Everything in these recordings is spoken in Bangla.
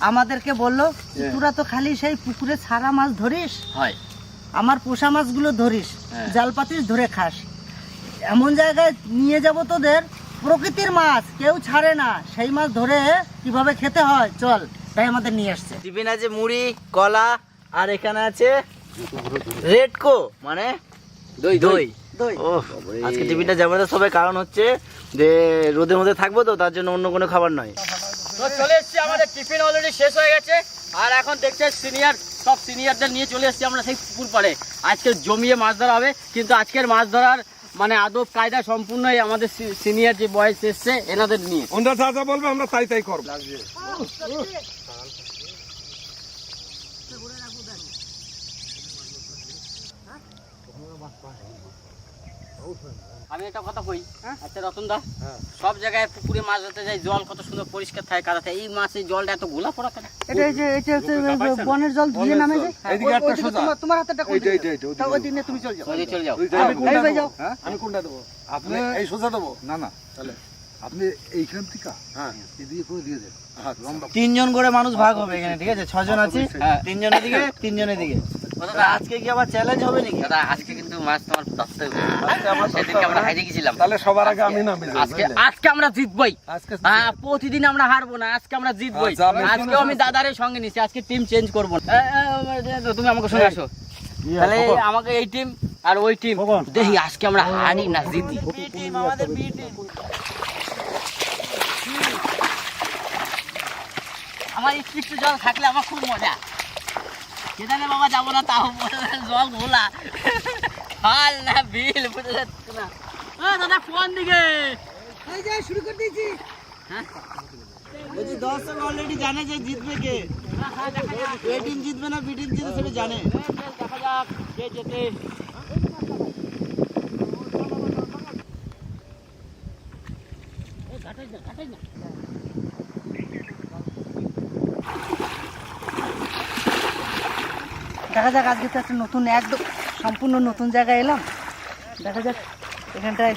আমাদেরকে বলল তোরা তো খালি সেই পুকুরে ছাড়া মাছ ধরিস? হয়। আমার পোষা মাছগুলো ধরিস হ্যাঁ। জাল পাতিস ধরে খাস। এমন জায়গায় নিয়ে যাব তোদের প্রকৃতির মাছ কেউ ছাড়ে না। সেই মাছ ধরে কীভাবে খেতে হয়? চল তাই আমাদের নিয়ে আসছে। টিফিন আছে মুড়ি কলা আর এখানে আছে রেডকো মানে দই। দই। আজকে টিফিনটা যাবে না সবাই কারণ হচ্ছে যে রোদের মধ্যে থাকব তো তার জন্য অন্য কোনো খাবার নয়। তো চলে এসেছি আমাদের টিফিন অলরেডি শেষ হয়ে গেছে। আর এখন দেখছে সিনিয়র সব সিনিয়রদের নিয়ে চলে এসেছি আমরা সেই পুকুর পাড়ে। আজকে জমিয়ে মাছ ধরা হবে কিন্তু আজকের মাছ ধরার মানে আদব কায়দা সম্পূর্ণই আমাদের সিনিয়র যে বয়স এসছে এনাদের নিয়ে। ওনারা যা যা বলবে আমরা তাই তাই করব। আমি একটা কথা কই? আচ্ছা রতন দা সব জায়গায় পুকুরে মাছ ধরতে যাই জল কত সুন্দর পরিষ্কার থাকে কাদা থাকে এই মাছের জলটা এত ঘোলা পড়া কেন? এটা এই যে এটা হচ্ছে বনের জল ধুয়ে নামে যে? এইদিকে ওই- একটা সোজা। তোমার- তোমার হাতেটা দিকে? এইটা, এইটা, ওইদিকে ওই দিনে তুমি চল যাও। চলে যাও। আমি কোনটা দেবো? যাও। হ্যাঁ? আমি কোনটা দেবো। আপনি এই সোজা দেবো? না না। তাহলে আপনি এইখান থেকে হ্যাঁ। এদিকে করে দিয়ে দেন। তিনজন করে মানুষ ভাগ হবে এখানে ঠিক আছে? ছজন আছি। হ্যাঁ। তিনজনের দিকে তিনজনের দিকে। আজকে কি আবার চ্যালেঞ্জ হবে নাকি? দাদা আজকে কিন্তু মাছ তোমার ধরতে হবে। সেদিনকে আমরা হারিয়ে গেছিলাম। তাহলে সবার আগে আমি নামি আজকে আজকে আমরা জিতবই। হ্যাঁ প্রতিদিন আমরা হারবো না আজকে আমরা জিতবই। আমি আজকেও সঙ্গে নিছি আজকে টিম চেঞ্জ করব না। এ, এ, এ, তুমি আমাকে সঙ্গে আসো। তাহলে আমাকে এই টিম আর ওই টিম দেখি আজকে আমরা হারি না জিতি। আমাদের বি টিম। আমার একটু জল থাকলে আমার খুব মজা। যেখানে বাবা যাব না তাও জল ঘোলা। হাল না বিল বুঝতে যাচ্ছে না। এ, দাদা কোন দিকে। এই যে শুরু করে দিয়েছি। বলছি দর্শক অলরেডি জানে যে জিতবে কে। এ টিম জিতবে না বি টিম জিতবে সেটা জানে। দেখা যাক কে যেতে দেখা যাক আজকে তো একটা নতুন একদম সম্পূর্ণ নতুন জায়গায় এলাম। দেখা যাক এখানটায়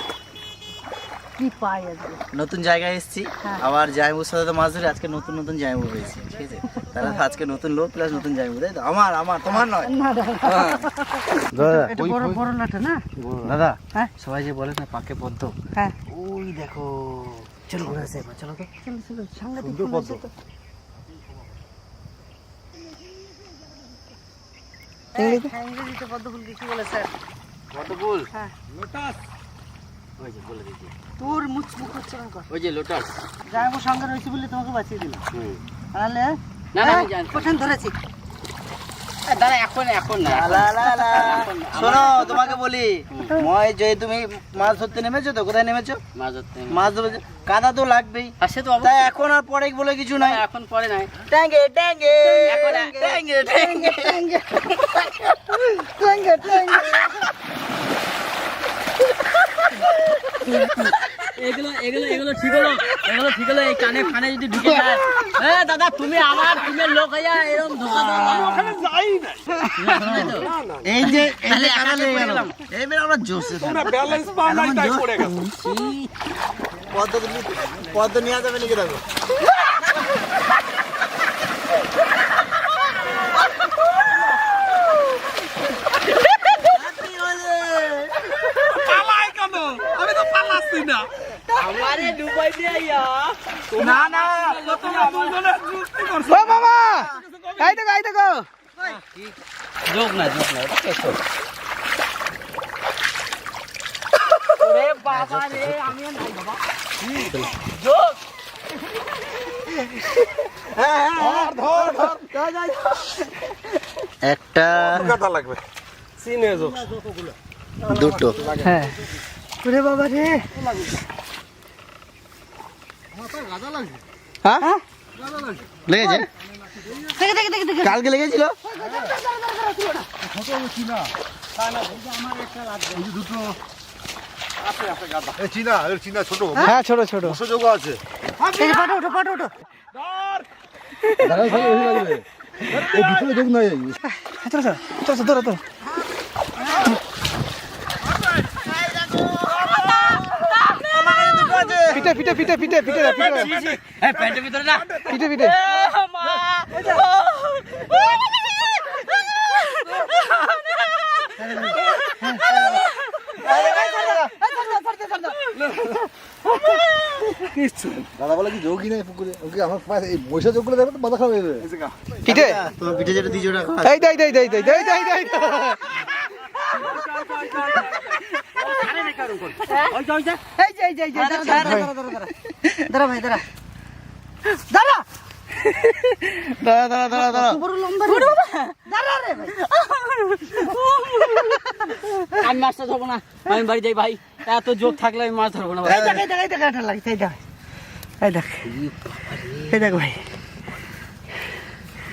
কি পাই আজকে। নতুন জায়গায় এসেছি। হ্যাঁ। আবার জায়বুর সাথে তো মাছ ধরে আজকে নতুন নতুন জায়বু হয়েছে ঠিক আছে? তাহলে আজকে নতুন লোক প্লাস নতুন জায়বু তাই তো? আমার আমার তোমার নয়। না দাদা বড় বড় লাটা না? দাদা হ্যাঁ। সবাই যে বলে না পাকে পদ্ম। হ্যাঁ। ওই দেখো চলো। ঘুরে আসে চলো তো চলো চলো সাংঘাতিক আছে তো। ইংরেজি- হ্যাঁ, ইংরেজিতে পদ্ম ফুল কি বলে স্যার? কত হ্যাঁ। লোটাস। ওই যে বলে দিচ্ছি তোর মুখ মুখ উচ্চারণ কর। ওই যে লোটাস। যাই আমার সঙ্গে রয়েছে বলে তোমাকে বাঁচিয়ে দিলাম। তাহলে না, না, আমি হ্যাঁ, জানি। ধরেছি? দাদা এখন এখন না। শোনো তোমাকে বলি মই যে তুমি মাছ ধরতে নেমেছো তো কোথায় নেমেছো? মাছ ধরতে মাছ ধরতে কাদা তো লাগবেই। সে তো তাই এখন আর পরে বলে কিছু নাই। এখন পরে নাই। ট্যাঙ্গে ট্যাঙ্গে ট্যাঙ্গে ট্যাঙ্গে। ট্যাঙ্গে ট্যাঙ্গে ট্যাঙ্গে। এগুলো এগুলো এগুলো ঠিক হলো এগুলো ঠিক হলো এই কানে ফানে যদি ঢুকে যায়। হ্যাঁ দাদা তুমি আমার লোক হইয়া এরকম ধোকা দাও ওখানে যাই না। এই যে এই যে কাদা লেগে গেল এইবার আমরা জোসে তোমরা ব্যালেন্স পাও নাই তাই পড়ে গেছো পদ্ম পদ্ম নিয়ে যাবে লিখে দেবো পালাই কেন আমি তো পালাচ্ছি না আমারে ডুবাই দিয়ে ইয়া না না তোমরা দুজনে যুক্তি করছ ও বাবা এই দেখো এই দেখো যোগ না যোগ না এটা কেশর ওরে বাবা রে আমি আর নাই বাবা যোগ ধর ধর ধর একটা কথা লাগবে সিনে যোগ। দুটো। হ্যাঁ। ওরে বাবা রে। হ্যাঁ? দেখে কালকে লেগেছিল? হ্যাঁ ছোট ছোট। আছে। এই ওঠো পাঠো ওঠো। এই ভিতরে যোগ নাই। চলো চলো চলো চলো ধরো ধরো। পিঠে পিঠে পিঠে পিঠে দাও, পিঠে দাও। প্যান্টের ভিতরে না পিঠে পিঠে। দাদা বলে কি যোগী নেই পুকুরে? ওকে আমার পায়ে এই পয়সা যোগ করে দেবে তো মাথা খারাপ হয়ে যাবে। পিঠে। তোমার পিঠে যেটা দিয়েছ ওটা দেই দেই দেই দেই দেই দেই দেই আমি মাছটা ধরবো না আমি বাড়ি যাই ভাই এত জোর থাকলে আমি মাছ ধরবো না ভাই। দেখ ভাই।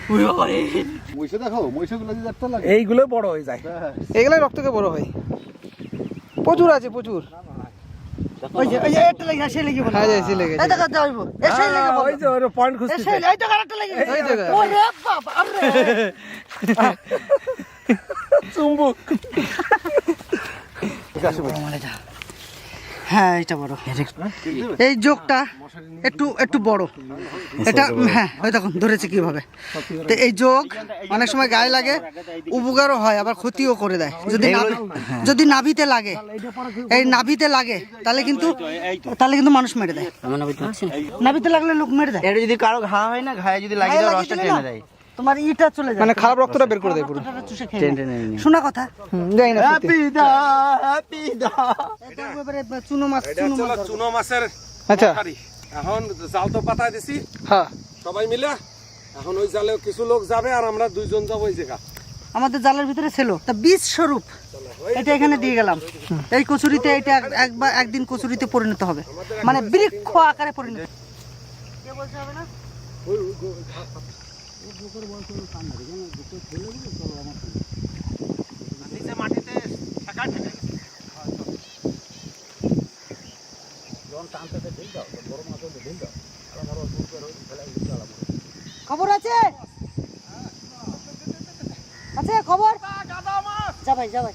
মহিষা দেখো মহিষাগুলো একটা লাগে এইগুলো বড় হয়ে যায় হ্যাঁ। এগুলাই রক্তকে বড় হয় প্রচুর আছে প্রচুর ওই যে ওই যে এটা লাগছে সেই লাগি বল হ্যাঁ যে এই দেখ যাইবো লাগি বল ওই যে ওর পয়েন্ট খুঁজতেছে এই দেখ আরেকটা লাগি এই দেখ। ওরে বাবা আরে চুম্বুক হ্যাঁ এটা বড়। এই যোগটা একটু একটু বড়। এটা হ্যাঁ ওই দেখুন ধরেছে কীভাবে। তো এই যোগ অনেক সময় গায়ে লাগে উপকারও হয় আবার ক্ষতিও করে দেয়। যদি নাভি- যদি নাভিতে লাগে এই নাভিতে লাগে তাহলে কিন্তু তাহলে কিন্তু মানুষ মেরে দেয়? নাভিতে লাগলে লোক মেরে দেয়। এটা যদি কারও ঘা হয় না ঘায়ে যদি লাগিয়ে রসটা টেনে দেয়। তোমার ইটা চলে যায়। মানে খারাপ রক্তটা বের করে দেয় পুরো। শোনা কথা? জানি না হ্যাপি দা হ্যাপি দা। এটা চুনো মাছ চুনো মাছ চুনো মাছের আচ্ছা। এখন জাল তো পাতায় দিছি। হ্যাঁ। সবাই মিলে। এখন ওই জালে কিছু লোক যাবে আর আমরা দুইজন যাব ওই জায়গা। আমাদের জালের ভিতরে ছিল তা বীজ স্বরূপ। এটা এখানে দিয়ে গেলাম। এই কচুরিতে এটা একবার একদিন কচুরিতে পরিণত হবে। মানে বৃক্ষ আকারে পরিণত খবর আছে? আছে খবর? যা ভাই যা ভাই।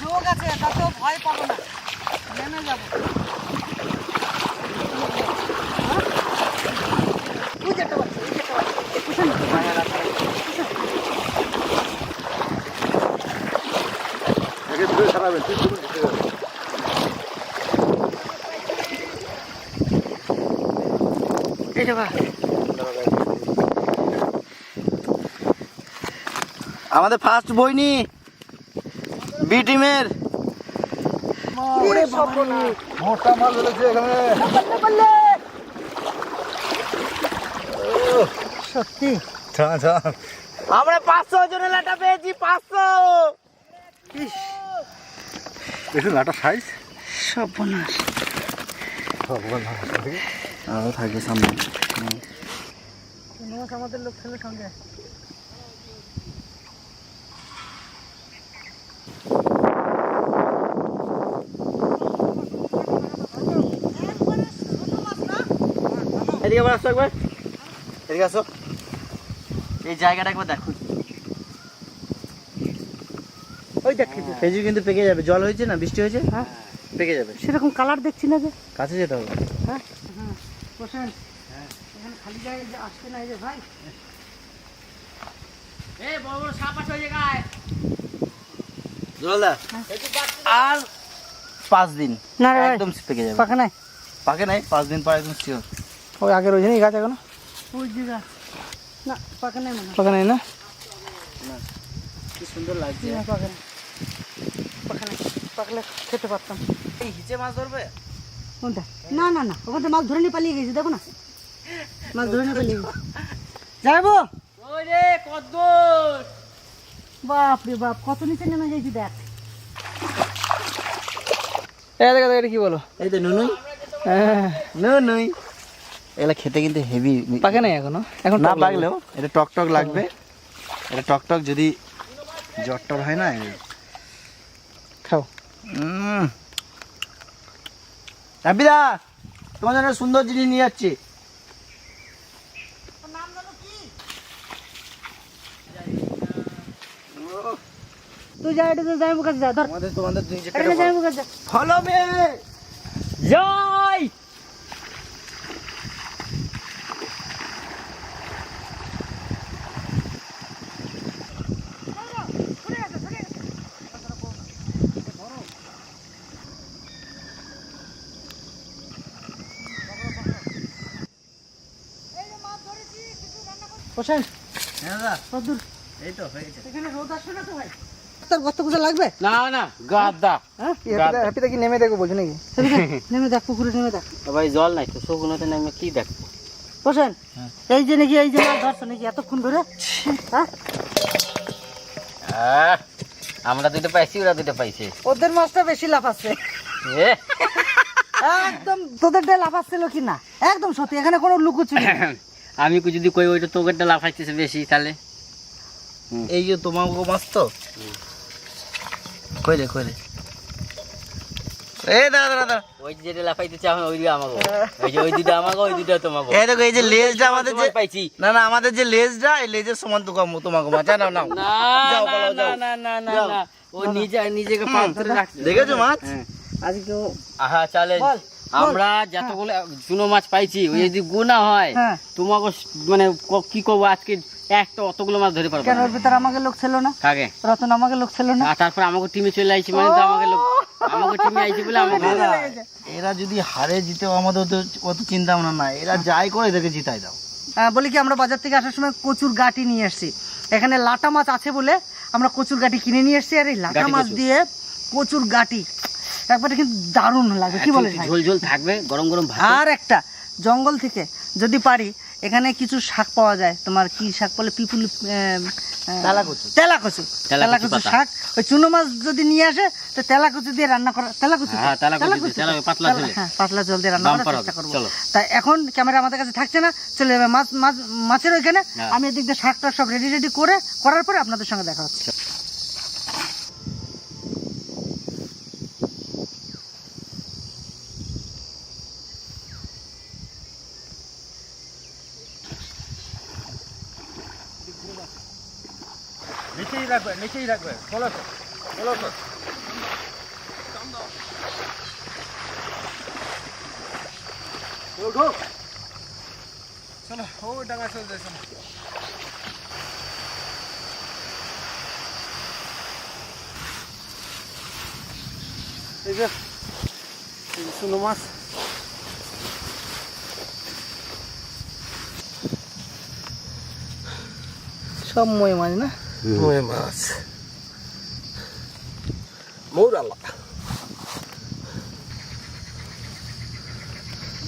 যোগ আছে, তাতেও ভয় পাবো না। নেমে যাব হ্যাঁ? ওই যে একটা বাচ্চা, ওই যে একটা বাচ্চা। বুঝছেন? একে ধরে ছাড়াবেন ঠিক করে ঢুকে যাবে এই যে আমাদের ফার্স্ট বইনি। বি টিমের মোটা মাল এখানে। সত্যি? আমরা পাঁচশো জনের লাটা পেয়েছি পাঁচশো। ইস। দেখুন একটা সাইজ সর্বনাশ। আরও থাকবে সামনে। আমাদের লোক ছিল সঙ্গে। এদিকে আবার আসো একবার। এদিকে আসো। এই জায়গাটা একবার দেখো। ওই দেখ। খেজুর কিন্তু পেকে যাবে। জল হয়েছে না? বৃষ্টি হয়েছে? হ্যাঁ। পেকে যাবে। সেরকম কালার দেখছি না যে। কাছে যেতে হবে। বসেন। এখানে খালি জায়গায় যে আসছে না এই যে ভাই। এ বড় বড় সাপ আছে ওই জায়গায়। জলদা। আর পাঁচ দিন। না রে একদম পেকে যাবে। পাখা নাই? পাকে নাই পাঁচ দিন পর একদম শিওর ওই আগের ওই গাছ এখনও? ওই জায়গা। না পাখা নাই মনে পাকা নেই না? কি সুন্দর লাগছে। না, পাখা নাই। পাখা নাই পাকলে খেতে পারতাম। এই হিচে মাছ ধরবে? কোনটা না না না ওখান মাছ ধরে নিয়ে পালিয়ে গেছি দেখো না। মাছ ধরে নিয়ে পালিয়ে গেছি। যাব ওই রে কদ্দুর। বাপ রে বাপ কত নিচে নেমে যাইছি দেখ। এ দেখা এটা কি বলো? এই তো নুনুই। হ্যাঁ। নুনুই। এগুলা খেতে কিন্তু হেভি পাকে নাই এখনও? এখন না এটা টক টক লাগবে। এটা টক টক যদি জ্বর টর হয় না খাও। উম। রাব্বিদা তোমার জন্য সুন্দর জিনিস নিয়ে যাচ্ছি। তুই যা এটা যাই মুখ যা ধর। তোমাদের যে যাই যা। ফলো মে জয় হোসেন এই তো হয়ে গেছে। এখানে রোদ আসবে না তো ভাই? তোর গর্ত লাগবে? না না গাদা। হ্যাঁ? হ্যাপিটা কি নেমে দেখো বলছো নাকি? নেমে দেখ পুকুরে নেমে দেখ। ভাই জল নাই তো নেমে কি দেখ? হোসেন এই যে নাকি এই যে মাছ ধরছো নাকি এতক্ষণ ধরে? হ্যাঁ? আমরা দুটো পাইছি ওরা দুটো পাইছে। ওদের মাছটা বেশি লাফাচ্ছে একদম তোদেরটা লাফাচ্ছিল কি না একদম সত্যি এখানে কোনো লুকোচুরি। আমি যদি কই ওইটা তোকেরটা লাফাইতেছে বেশি তাহলে? এই যে তোমাকে মাছ তো? কই রে কই রে? এই দাদা দাদা ওই যে যেটা লাফাইতেছে এখন ওই দিকে আমাকে ওই যে ওই দুটো আমাকে ওই দুটো তোমাকে এই দেখো এই যে লেজটা আমাদের যে পাইছি। না না আমাদের যে লেজটা এই লেজের সমান তো কম তোমাকে মাছ। নাও নাও। না যাও, না, বলো, না যাও। না না না না। ও নিজে নিজেকে রাখছে। দেখেছ মাছ? আজকে আহা চলে। আমরা যতগুলো চুনো মাছ পাইছি ওই যদি গুণা হয় হ্যাঁ। তোমাকে মানে কি করব আজকে? একটা অতগুলো মাছ ধরে পারব কেন না। ওর ভিতরে আমাকে লোক ছিল না? কাকে? রতন আমাকে লোক ছিল না? আর তারপর আমাকে টিমে চলে আইছি মানে তো আমাকে লোক আমাকে টিমে আইছি বলে আমাকে এরা যদি হারে জিতেও আমাদের অত অত চিন্তা ভাবনা নাই। এরা যাই করে এদেরকে জিতাই দাও। আহ, বলি কি আমরা বাজার থেকে আসার সময় কচুর গাটি নিয়ে এসেছি এখানে লাটা মাছ আছে বলে আমরা কচুর গাটি কিনে নিয়ে এসেছি আর এই লাটা মাছ দিয়ে কচুর গাটি একবারে কিন্তু দারুণ লাগে কি বলে ভাই? ঝোল ঝোল থাকবে গরম গরম ভাত আর একটা জঙ্গল থেকে যদি পারি এখানে কিছু শাক পাওয়া যায় তোমার কি শাক বলে পিপুল তেলা কচু। তেলা কচু তেলা তেলা কচু কচু পাতা। শাক ওই চুনো মাছ যদি নিয়ে আসে তো তেলা কচু দিয়ে রান্না করা তেলাকচু হ্যাঁ, তেলা কচু দিয়ে, তো? তেলা পাতলা তেলা- ঝোলে। হ্যাঁ পাতলা জল দিয়ে রান্না করার চেষ্টা করব। তাই এখন ক্যামেরা আমাদের কাছে থাকছে না চলে যাবে মাছ মাছ মাছের ওইখানে হ্যাঁ। আমি এদিক দিয়ে শাকটা সব রেডি রেডি করে করার পরে আপনাদের সঙ্গে দেখা হচ্ছে নিচেই রাখবে। চলো তো চলো তো। চলো ও ডাঙা চলে যায় চলো। এই যে এই যে চুনো মাছ। সব মই মাছ না? মই মাছ।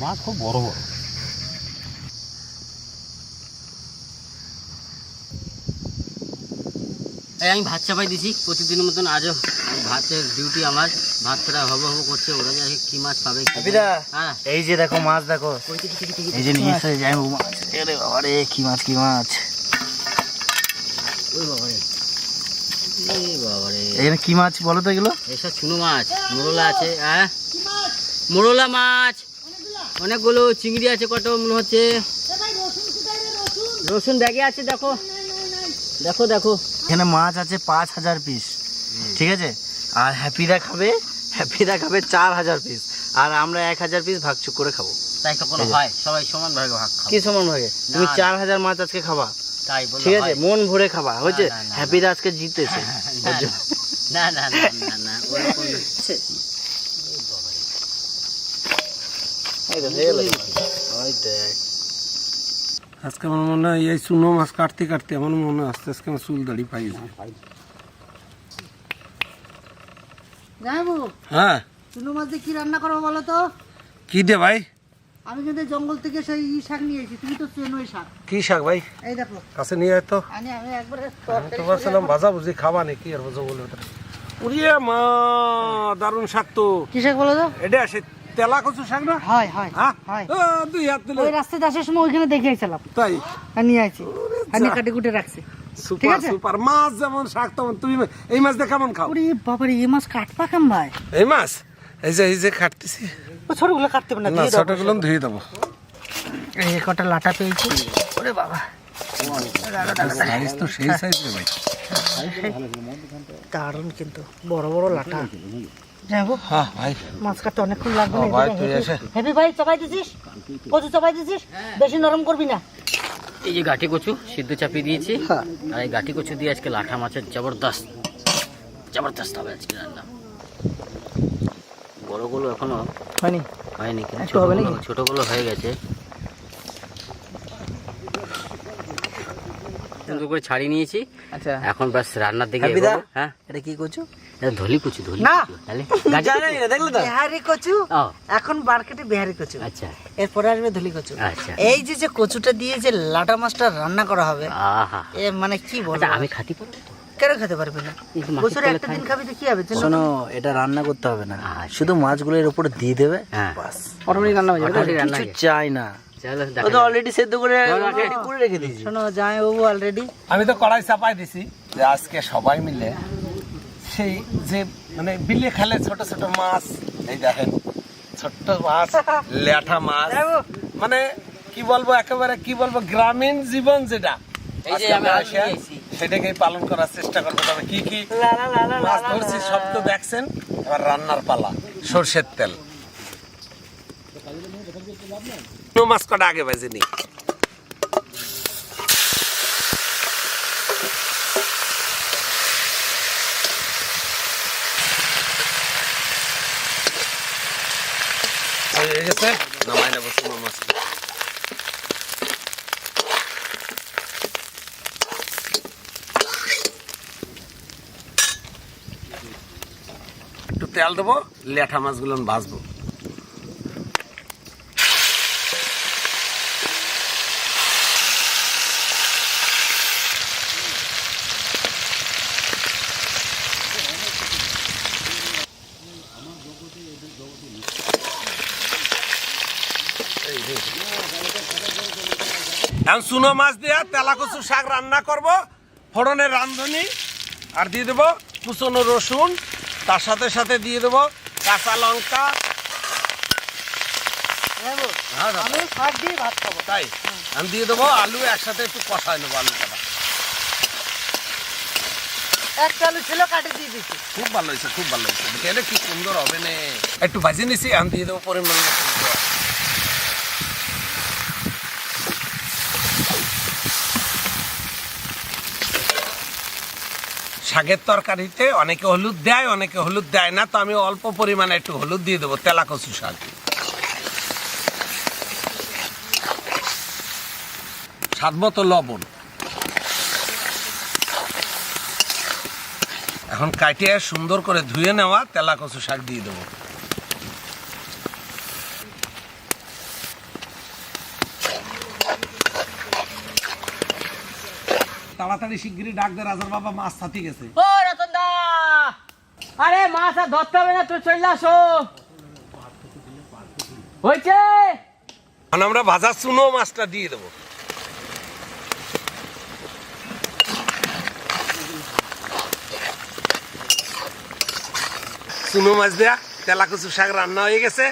মাছ খুব বড় বড়। এই আমি ভাত চাপাই দিছি প্রতিদিনের মতন আজও ভাতের ডিউটি আমার। ভাত ছাড়া হব হব করছে ওরা যে কি মাছ পাবে হ্যাঁ। এই যে দেখো মাছ দেখো। এই যে নিয়ে এসে যাই মাছ। আরে বাবা রে কি মাছ কি মাছ? ওই বাবারে এই বাবারে এখানে কি মাছ বলো তো এগুলো? এসব চুনো মাছ মোরলা আছে হ্যাঁ? মোরলা মাছ। অনেকগুলো চিংড়ি আছে কত মনে হচ্ছে? রসুন ব্যাগে আছে দেখো। দেখো দেখো। এখানে মাছ আছে পাঁচ হাজার পিস ঠিক আছে? আর হ্যাপিরা খাবে হ্যাপিরা খাবে চার হাজার পিস আর আমরা এক হাজার পিস ভাগচুক করে খাব। তাই তো কোনো হয় সবাই সমান ভাগে ভাগ খাব। কি সমান ভাগে? তুমি না, চার হাজার মাছ আজকে খাবা। তাই বলো ঠিক আছে। মন ভরে খাবা। হয়েছে? না, না, হ্যাপিরা আজকে জিতেছে। না, না না না না না ওরকম না। এই দেখ, এই দেখ। ওই দেখ। আজকে আমার মনে হয় এই চুনো মাছ কাটতে কাটতে আমার মনে হয় আস্তে আজকে আমার চুল দাড়ি পাই যাবে। হ্যাঁ। চুনো মাছ দিয়ে কি রান্না করব বলো তো? কি দে ভাই? আমি কিন্তু জঙ্গল থেকে সেই ই শাক নিয়ে এসেছি। তুমি তো চেনো এই শাক। কি শাক ভাই? এই দেখো। কাছে নিয়ে আয় তো। আমি আমি একবারে আমি তো ভাজা ভুজি খাবা নাকি আর বলে ওটা উড়িয়ে মা দারুণ শাক তো। কি শাক বলো তো? এটা সে তেলা কচু শাক না? হয় হয় হ্যাঁ? হয়। দুই হাত দিলে। ওই রাস্তাতে আসার সময় ওইখানে দেখে আইছিলাম। তাই? আর নিয়ে আইছি। আর নিয়ে কাটে কুটে রাখছি। Super super. মাছ যেমন শাক তেমন। তুমি এই মাছ দিয়ে কেমন খাও? ওরে বাবারে এই মাছ কাটপা কেম ভাই? এই মাছ? এই যে এই যে কাটতেছি। ও ছোটগুলো কাটতে না না দিয়ে দাও। ছোটগুলো ধুয়ে দেবো। এই কটা লাটা পেয়েছি। ওরে বাবা। সাইজ তো সেই সাইজ রে ভাই। দারুণ কিন্তু। বড় বড় লাটা। যাব। হ্যাঁ ভাই। মাছ কাটতে অনেকক্ষণ লাগবে ভাই, তুই এসে। হেভি ভাই চাপাই দিছিস? কচু চাপাই দিছিস? বেশি নরম করবি না। এই যে গাঠি কচু সিদ্ধ চাপিয়ে দিয়েছি। হ্যাঁ। আর এই গাঠি কচু দিয়ে আজকে লাঠা মাছের জবরদস্ত জবরদস্ত হবে আজকে রান্না। বড়গুলো এখনও হয়নি? হয়নি কিন্তু হবে ছোটগুলো নাকি? ছোটগুলো হয়ে গেছে। সুন্দর করে ছাড়িয়ে নিয়েছি। আচ্ছা। এখন ব্যাস রান্নার দিকে হ্যাঁ এটা কি করছ ধলি কুচি ধলি না। তাহলে দেখলে তো। বিহারি কচু এখন মার্কেটে বিহারি কচু। আচ্ছা। এরপরে আসবে ধলি কচু। আচ্ছা। এই যে যে কচুটা দিয়ে যে লাটা মাছটা রান্না করা হবে আহা। এ মানে কি বলব? আচ্ছা আমি খাতি পারব কেন খেতে পারবে না? এই যে মাছের বছরে একটা দিন খাবি তো কি হবে? শোনো এটা রান্না করতে হবে না। আচ্ছা। শুধু মাছগুলো এর উপরে দিয়ে দেবে হ্যাঁ। বাস। অটোমেটিক রান্না হয়ে যাবে কিছু যায়। চাই না। চলো ও দেখা তো অলরেডি সেদ্ধ করে চলো, করে রেখে দিয়েছি। শোনো জামাই বাবু অলরেডি আমি তো কড়াই চাপাই দিছি। যে আজকে সবাই মিলে সেই যে মানে বিলে খেলে ছোট ছোট মাছ এই দেখেন ছোট্ট মাছ ল্যাঠা মাছ। মানে কি বলব একেবারে কি বলব গ্রামীণ জীবন যেটা। সেটাকেই পালন করার চেষ্টা করব। তবে কি কি মাছ ধরছি সব তো দেখছেন। এবার রান্নার পালা সর্ষের তেল। নো মাছ কটা আগে বেজে গেছে? নামাই নেব সোনা মাছ। একটু তেল দেবো লেঠা মাছগুলো ভাজবো। এখন চুনো মাছ দিয়া তেলা কচু শাক রান্না করব ফোড়নের রাঁধুনি আর দিয়ে দেবো কুচনো রসুন তার সাথে সাথে দিয়ে দেবো কাঁচা লঙ্কা। হ্যাঁ, তাই? আমি দিয়ে দেবো আলু একসাথে একটু কষায় নেব আলু কটা একটা আলু ছিল কাটে দিয়ে দিচ্ছি খুব ভালো হয়েছে খুব ভালো হয়েছে। এটা কি সুন্দর হবে না। একটু ভাজি নিছি আমি দিয়ে দেবো পরিমাণ মতো। শাকের তরকারিতে অনেকে হলুদ দেয়, অনেকে হলুদ দেয় না, তো আমি অল্প পরিমাণে একটু হলুদ দিয়ে দেবো তেলা কচু শাক। স্বাদ মতো লবণ। এখন কাটিয়ে সুন্দর করে ধুয়ে নেওয়া তেলা কচু শাক দিয়ে দেবো। তাড়াতাড়ি শিগগিরই ডাক দে রাজার বাবা মাছ থাকি গেছে। ও রতন দা! আরে মাছ আর ধরতে হবে না তুই চলে আসো। হয়েছে? আমরা ভাজা চুনো মাছটা দিয়ে দেবো। চুনো মাছ দেয়া তেলা কচু শাক রান্না হয়ে গেছে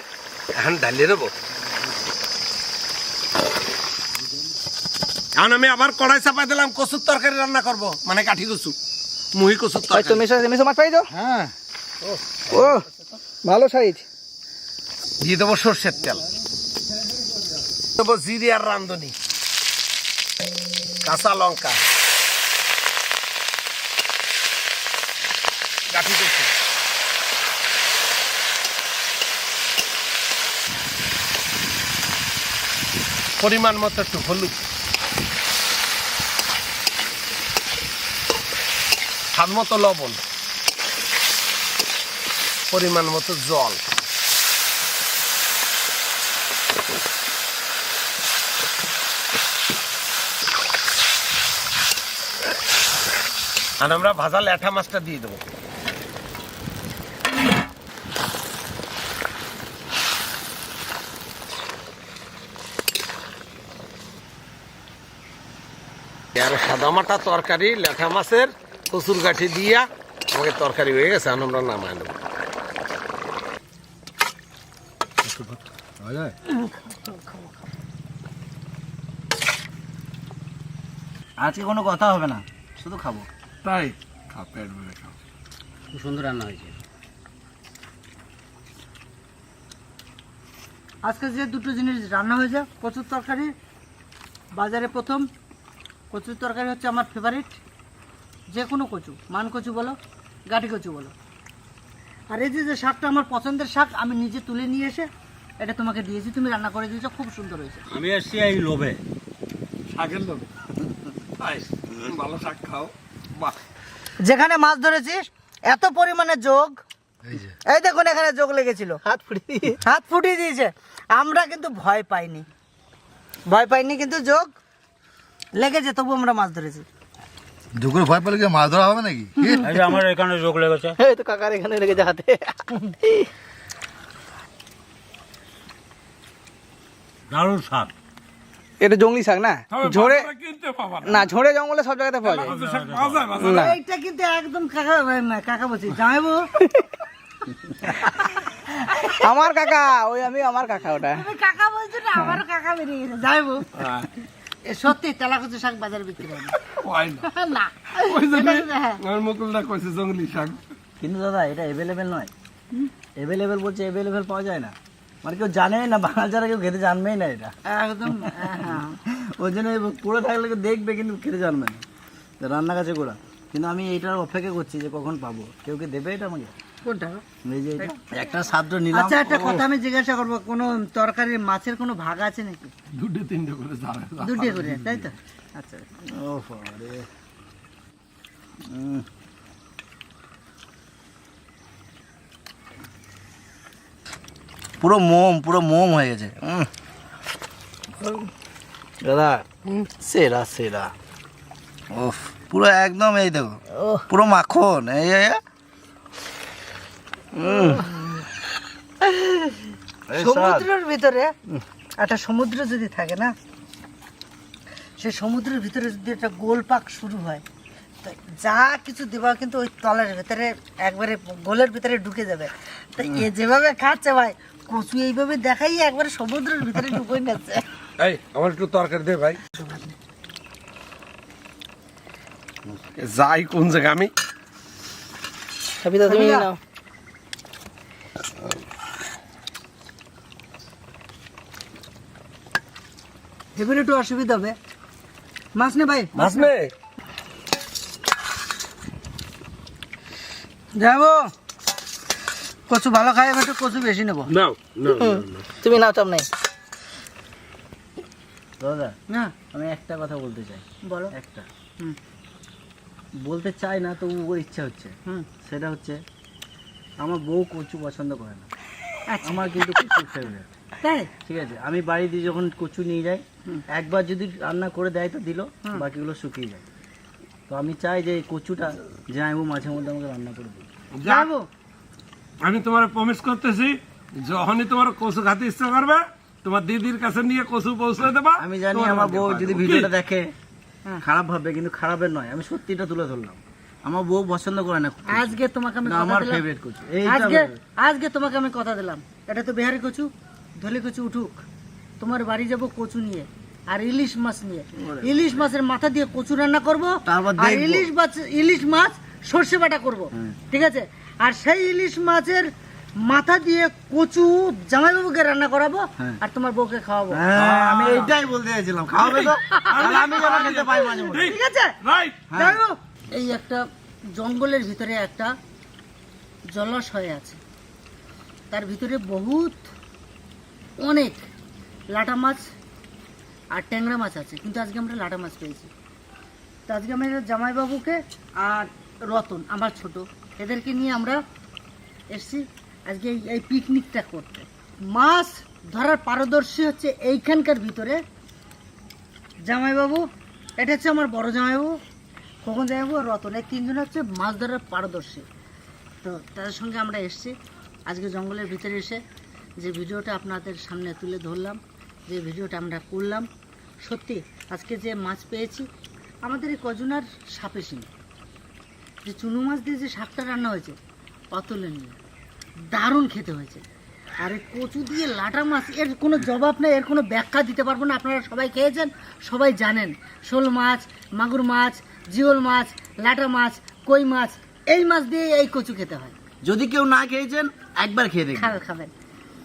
এখন ঢালিয়ে দেবো। এখন আমি আবার কড়াই চাপাই দিলাম কচুর তরকারি রান্না করব। মানে কাঠি কচু মুহি কচুর তরকারি। মেশো মেশো মাছ পাই তো হ্যাঁ। ও ভালো সাইজ। দিয়ে দেবো সর্ষের তেল। দেবো জিরি আর রান্ধনি কাঁচা লঙ্কা। গাঠি কচু। পরিমাণ মতো একটু হলুদ। স্বাদ মতো লবণ, পরিমাণ মতো জল। আর আমরা ভাজা ল্যাঠা মাছটা দিয়ে দেবো। আর সাদামাটা তরকারি ল্যাঠা মাছের কচুর কাঠি দিয়া আমাকে তরকারি হয়ে গেছে আর আমরা নামাই নেব। আজকে কোনো কথা হবে না শুধু খাব। তাই? খাও পেট ভরে খাও। খুব সুন্দর রান্না হয়েছে। আজকে যে দুটো জিনিস রান্না হয়েছে কচুর তরকারি বাজারে প্রথম। কচুর তরকারি হচ্ছে আমার ফেভারিট যে কোনো কচু মান কচু বলো গাঠি কচু বলো। আর এই যে যে শাকটা আমার পছন্দের শাক আমি নিজে তুলে নিয়ে এসে এটা তোমাকে দিয়েছি তুমি রান্না করে দিয়েছ খুব সুন্দর হয়েছে। আমি এসছি এই লোভে। শাকের তাই ভালো শাক খাও। বাহ। যেখানে মাছ ধরেছি এত পরিমাণে যোগ এই এই দেখুন এখানে যোগ লেগেছিল। হাত ফুটিয়ে হাত ফুটিয়ে দিয়েছে। আমরা কিন্তু ভয় পাইনি। ভয় পাইনি কিন্তু যোগ লেগেছে তবু আমরা মাছ ধরেছি। দুপুরে ভয় পেলে কি মাছ ধরা হবে নাকি? আমার এখানে যোগ লেগেছে। এই তো কাকার এখানে লেগেছে হাতে দারুণ স্বাদ। এটা জঙ্গলি শাক না? ঝোড়ে না। ঝোড়ে জঙ্গলে সব জায়গাতে পাওয়া যায়। শাক? না। কিন্তু একদম কাকা কাকা বলছি জামাইবু আমার কাকা ওই আমি আমার কাকা ওটা। কাকা বলছো না আমারও কাকা বেরিয়ে গেছে এ সত্যি তেলা কচু শাক বাজারে বিক্রি হয় না। হয় ওই জন্য হ্যাঁ। আমার কইছে জঙ্গলি শাক। কিন্তু দাদা এটা অ্যাভেলেবেল নয়। অ্যাভেলেবেল বলছে অ্যাভেলেবেল পাওয়া যায় না। মানে কেউ জানেই না বাঙাল যারা কেউ খেতে জানবেই না এটা। একদম হ্যাঁ ওই জন্য পুরো থাকলে কেউ দেখবে কিন্তু খেতে জানবে না। রান্না কাছে গোড়া কিন্তু আমি এইটার অপেক্ষা করছি যে কখন পাবো। কেউ কি দেবে এটা আমাকে? কোনটা? এই যে একটা সাদ্র নিলাম। আচ্ছা একটা কথা আমি জিজ্ঞাসা করব কোনো তরকারির মাছের কোনো ভাগ আছে নাকি? দুটো তিনটে করে যাবে দুটি করে তাই তো? আচ্ছা। ও। পুরো মোম পুরো মোম হয়ে গেছে। দাদা সেরা সেরা। ওফ পুরো একদম এই দেখো। পুরো মাখন এই এই, এই। উম। এই স্বাদ। সমুদ্রের ভিতরে একটা সমুদ্র যদি থাকে না সেই সমুদ্রের ভিতরে যদি একটা গোলপাক শুরু হয় তো যা কিছু দেবা কিন্তু ওই তলের ভিতরে একবারে গোলের ভিতরে ঢুকে যাবে। তো এ যেভাবে খাচ্ছে ভাই কচু এইভাবে দেখাই একবারে সমুদ্রের ভিতরে ঢুকে গেছে। এই আমার একটু তরকারি দে ভাই। যাই কোন জায়গা আমি? তুমি নাও। এবারে একটু অসুবিধা হবে। মাছ নে ভাই মাছ নে যাব। কচু ভালো খাই আমি একটু কচু বেশি নেব। নাও তুমি নাও চাপ নাই। দাদা না। আমি একটা কথা বলতে চাই। বলো। একটা। হুম। বলতে চাই না তবু ওর ইচ্ছা হচ্ছে। হুম। সেটা হচ্ছে আমার বউ কচু পছন্দ করে না। আচ্ছা। আমার কিন্তু কচু ফেভারিট তাই? ঠিক আছে আমি বাড়িতে যখন কচু নিয়ে যাই একবার যদি রান্না করে দেয় তো দিল বাকিগুলো শুকিয়ে যায়। তো আমি চাই যে এই কচুটা যে আমি মাঝে মধ্যে আমাকে রান্না করে দিই যাব আমি তোমার প্রমিস করতেছি যখনই তোমার কচু খাতে ইচ্ছা করবে তোমার দিদির কাছে নিয়ে কচু পৌঁছে দেবা। আমি জানি আমার বউ যদি ভিডিওটা দেখে। খারাপ ভাববে কিন্তু খারাপের নয়। আমি সত্যিটা তুলে ধরলাম। আমার বউ পছন্দ করে না আজকে তোমাকে আমি আমার ফেভারিট কচু। আজকে আজকে তোমাকে আমি কথা দিলাম। এটা তো বিহারি কচু ধলে কচু উঠুক। তোমার বাড়ি যাব কচু নিয়ে আর ইলিশ মাছ নিয়ে। ইলিশ মাছের মাথা দিয়ে কচু রান্না করব তারপর আর ইলিশ মাছ ইলিশ মাছ সর্ষে বাটা করব। ঠিক আছে? আর সেই ইলিশ মাছের মাথা দিয়ে কচু জামাইবাবুকে রান্না করাবো আর তোমার বউকে খাওয়াবো। হ্যাঁ আমি এইটাই বলতে চাইছিলাম। খাওয়াবে তো? তাহলে আমি খেতে পাই মাঝে ঠিক আছে? রাইট। জানো এই একটা জঙ্গলের ভিতরে একটা জলাশয় আছে। তার ভিতরে বহুত অনেক লাটা মাছ আর ট্যাংরা মাছ আছে। কিন্তু আজকে আমরা লাটা মাছ পেয়েছি। তো আজকে আমরা জামাইবাবুকে আর রতন, আমার ছোট, এদেরকে নিয়ে আমরা এসছি আজকে এই- পিকনিকটা করতে। মাছ ধরার পারদর্শী হচ্ছে এইখানকার ভিতরে। জামাইবাবু, এটা হচ্ছে আমার বড় জামাইবাবু। কখন জামাইবাবু আর রতন এই তিনজন হচ্ছে মাছ ধরার পারদর্শী। তো তাদের সঙ্গে আমরা এসেছি। আজকে জঙ্গলের ভিতরে এসে যে ভিডিওটা আপনাদের সামনে তুলে ধরলাম, যে ভিডিওটা আমরা করলাম, সত্যি আজকে যে মাছ পেয়েছি, আমাদের এই কজনার সাপে সিং যে চুনো মাছ দিয়ে যে শাকটা রান্না হয়েছে, অতুলনীয়। দারুণ খেতে হয়েছে। আর এই কচু দিয়ে লাটা মাছ, এর কোনো জবাব নেই, এর কোনো ব্যাখ্যা দিতে পারব না। আপনারা সবাই খেয়েছেন, সবাই জানেন। শোল মাছ, মাগুর মাছ জিওল মাছ লাটা মাছ কই মাছ এই মাছ দিয়ে এই কচু খেতে হয়। যদি কেউ না খেয়েছেন একবার খেয়ে দেখবেন। খাবে খাবেন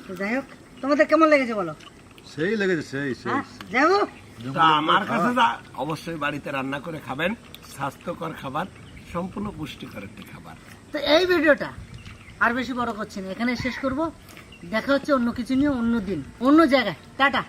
তো যাই হোক তোমাদের কেমন লেগেছে বলো? সেই লেগেছে সেই সেই হ্যাঁ যাব তা আমার কাছে যা অবশ্যই বাড়িতে রান্না করে খাবেন। স্বাস্থ্যকর খাবার সম্পূর্ণ পুষ্টিকর একটি খাবার। তো এই ভিডিওটা আর বেশি বড় করছি না। এখানে শেষ করব। দেখা হচ্ছে অন্য কিছু নিয়ে অন্য দিন অন্য জায়গায়। টাটা।